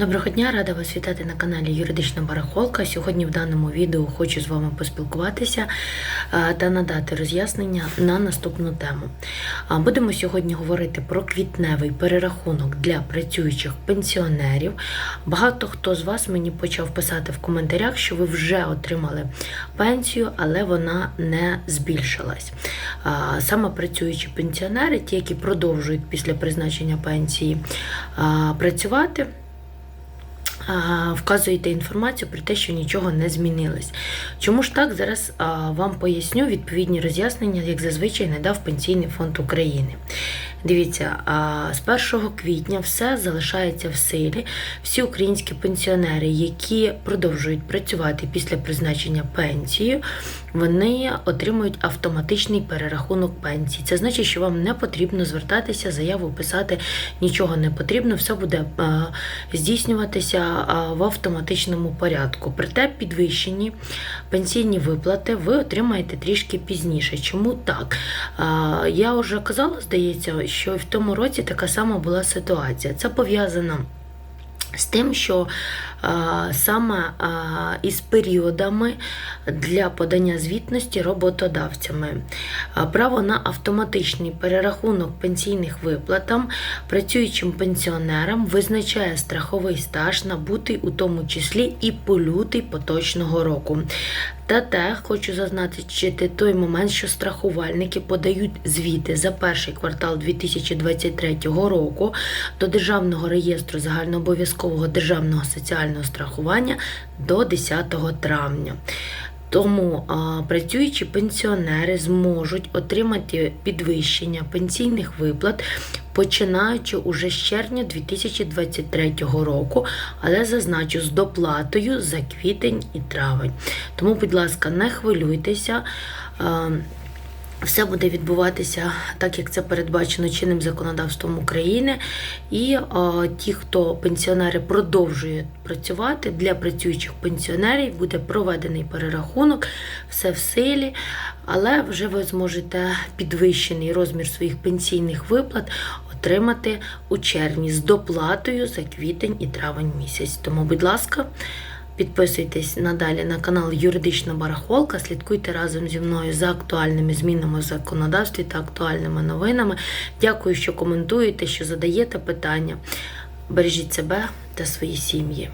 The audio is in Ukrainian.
Доброго дня, рада вас вітати на каналі Юридична Барахолка. Сьогодні в даному відео хочу з вами поспілкуватися е, та надати роз'яснення на наступну тему. Будемо сьогодні говорити про квітневий перерахунок для працюючих пенсіонерів. Багато хто з вас мені почав писати в коментарях, що ви вже отримали пенсію, але вона не збільшилась. Саме працюючі пенсіонери, ті, які продовжують після призначення пенсії працювати. Вказуєте інформацію про те, що нічого не змінилось. Чому ж так? Зараз вам поясню відповідні роз'яснення, як зазвичай не дав Пенсійний фонд України. Дивіться, з 1 квітня все залишається в силі. Всі українські пенсіонери, які продовжують працювати після призначення пенсії, вони отримують автоматичний перерахунок пенсії. Це значить, що вам не потрібно звертатися, заяву писати нічого не потрібно, все буде а, здійснюватися в автоматичному порядку. Проте підвищені пенсійні виплати ви отримаєте трішки пізніше. Чому так? А, Я вже казала, здається, що в тому році така сама була ситуація. Це пов'язано. З тим, що а, саме а, із періодами для подання звітності роботодавцями право на автоматичний перерахунок пенсійних виплатам працюючим пенсіонерам визначає страховий стаж, набутий у тому числі і по лютий поточного року. Та те, хочу зазначити той момент, що страхувальники подають звіти за перший квартал 2023 року до Державного реєстру загальнообов'язкового державного соціального страхування до 10 травня. Тому а, працюючі пенсіонери зможуть отримати підвищення пенсійних виплат, починаючи уже з червня 2023 року, але зазначу з доплатою за квітень і травень. Тому, будь ласка, не хвилюйтеся. А, все буде відбуватися так, як це передбачено чинним законодавством України. І а, ті, хто пенсіонери продовжують працювати для працюючих пенсіонерів, буде проведений перерахунок, все в силі, але вже ви зможете підвищений розмір своїх пенсійних виплат отримати у червні з доплатою за квітень і травень місяць. Тому, будь ласка. Підписуйтесь надалі на канал Юридична Барахолка, слідкуйте разом зі мною за актуальними змінами в законодавстві та актуальними новинами. Дякую, що коментуєте, що задаєте питання. Бережіть себе та свої сім'ї.